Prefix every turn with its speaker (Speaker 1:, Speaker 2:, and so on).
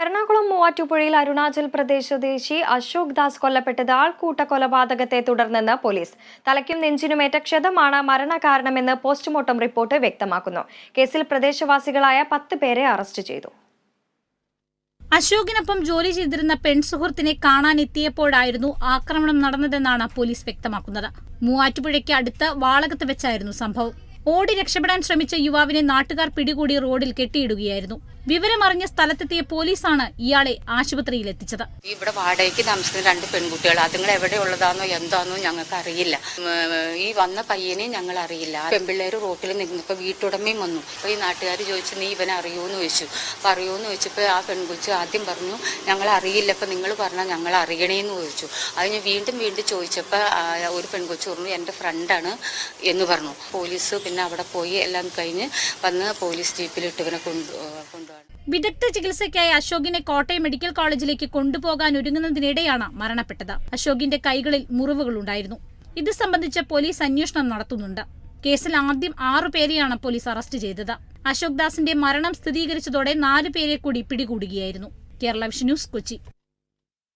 Speaker 1: എറണാകുളം മൂവാറ്റുപുഴയിൽ അരുണാചൽ പ്രദേശ് സ്വദേശി അശോക് ദാസ് കൊല്ലപ്പെട്ടത് ആൾക്കൂട്ട കൊലപാതകത്തെ തുടർന്നെന്ന് പോലീസ്. തലയ്ക്കും നെഞ്ചിനുമേറ്റ ക്ഷതമാണ് മരണകാരണമെന്ന് പോസ്റ്റ്മോർട്ടം റിപ്പോർട്ട് വ്യക്തമാക്കുന്നു. കേസിൽ പ്രദേശവാസികളായ പത്ത് പേരെ അറസ്റ്റ് ചെയ്തു.
Speaker 2: അശോകിനൊപ്പം ജോലി ചെയ്തിരുന്ന പെൺസുഹൃത്തിനെ കാണാനെത്തിയപ്പോഴായിരുന്നു ആക്രമണം നടന്നതെന്നാണ് പോലീസ് വ്യക്തമാക്കുന്നത്. മൂവാറ്റുപുഴയ്ക്ക് അടുത്ത് വാളകത്ത് വെച്ചായിരുന്നു സംഭവം. ഓടി രക്ഷപ്പെടാൻ ശ്രമിച്ച യുവാവിനെ നാട്ടുകാർ പിടികൂടി റോഡിൽ കെട്ടിയിടുകയായിരുന്നു. വിവരമറിഞ്ഞ സ്ഥലത്തെത്തിയ പോലീസാണ് ഇയാളെ ആശുപത്രിയിൽ എത്തിച്ചത്.
Speaker 3: ഇവിടെ വാടകയ്ക്ക് താമസിക്കുന്ന രണ്ട് പെൺകുട്ടികൾ അതുങ്ങൾ എവിടെ ഉള്ളതാണോ എന്താണോ ഞങ്ങൾക്ക് അറിയില്ല ഈ വന്ന പയ്യനെ ഞങ്ങൾ അറിയില്ല പെൺപിള്ളേർ റോട്ടിൽ നിന്നപ്പോൾ വീട്ടുടമയും വന്നു. അപ്പോൾ ഈ നാട്ടുകാർ ചോദിച്ചു നീ ഇവനെ അറിയൂന്ന് ചോദിച്ചു. അപ്പോൾ അറിയൂന്ന് ചോദിച്ചപ്പോൾ ആ പെൺകുച്ചി ആദ്യം പറഞ്ഞു ഞങ്ങൾ അറിയില്ല അപ്പോൾ നിങ്ങൾ പറഞ്ഞാൽ ഞങ്ങൾ അറിയണേന്ന് ചോദിച്ചു അതിന് വീണ്ടും വീണ്ടും ചോദിച്ചപ്പോൾ ഒരു പെൺകുട്ടി പറഞ്ഞു എന്റെ ഫ്രണ്ടാണ് എന്ന് പറഞ്ഞു. പോലീസ് പിന്നെ അവിടെ പോയി എല്ലാം കഴിഞ്ഞ് വന്ന് പോലീസ് ജീപ്പിലിട്ട് ഇവനെ കൊണ്ടു കൊണ്ടുപോകാൻ
Speaker 2: വിദഗ്ധ ചികിത്സയ്ക്കായി അശോകിനെ കോട്ടയം മെഡിക്കൽ കോളേജിലേക്ക് കൊണ്ടുപോകാൻ ഒരുങ്ങുന്നതിനിടെയാണ് മരണപ്പെട്ടത്. അശോകിന്റെ കൈകളിൽ മുറിവുകളുണ്ടായിരുന്നു. ഇത് സംബന്ധിച്ച് പോലീസ് അന്വേഷണം നടത്തുന്നുണ്ട്. കേസിൽ ആദ്യം ആറു പേരെയാണ് പോലീസ് അറസ്റ്റ് ചെയ്തത്. അശോക് ദാസിന്റെ മരണം സ്ഥിരീകരിച്ചതോടെ നാല് പേരെ കൂടി പിടികൂടുകയായിരുന്നു. Kerala vision news Kochi.